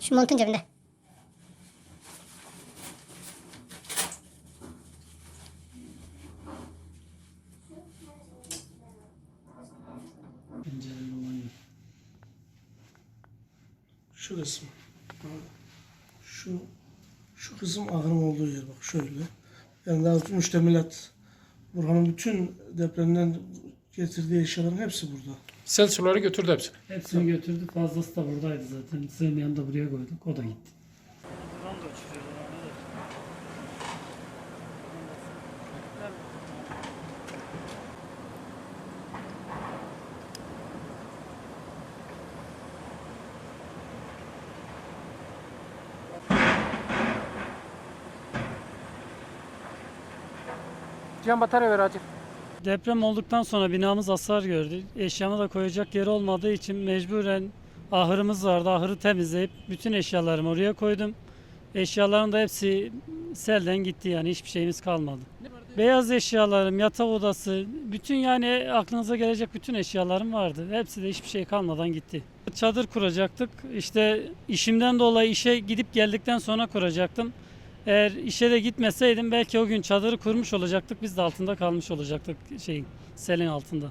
Şu montun cebinde. Şu kısım. Şu şu kısım ahırın olduğu yer bak şöyle. Yani daha müştemilat Burhan'ın bütün depremden getirdiği eşyaların hepsi burada. Sel suları götürdü hepsini. Hepsini götürdü. Fazlası da buradaydı zaten. Sığmayanı da buraya koyduk. O da gitti. Cihan batarya ver acil. Deprem olduktan sonra binamız hasar gördü. Eşyamı da koyacak yer olmadığı için mecburen ahırımız vardı. Ahırı temizleyip bütün eşyalarımı oraya koydum. Eşyaların da hepsi selden gitti yani hiçbir şeyimiz kalmadı. Beyaz eşyalarım, yatak odası, bütün yani aklınıza gelecek bütün eşyalarım vardı. Hepsi de hiçbir şey kalmadan gitti. Çadır kuracaktık. İşte işimden dolayı işe gidip geldikten sonra kuracaktım. Eğer işe de gitmeseydim belki o gün çadırı kurmuş olacaktık. Biz de altında kalmış olacaktık şeyin selin altında.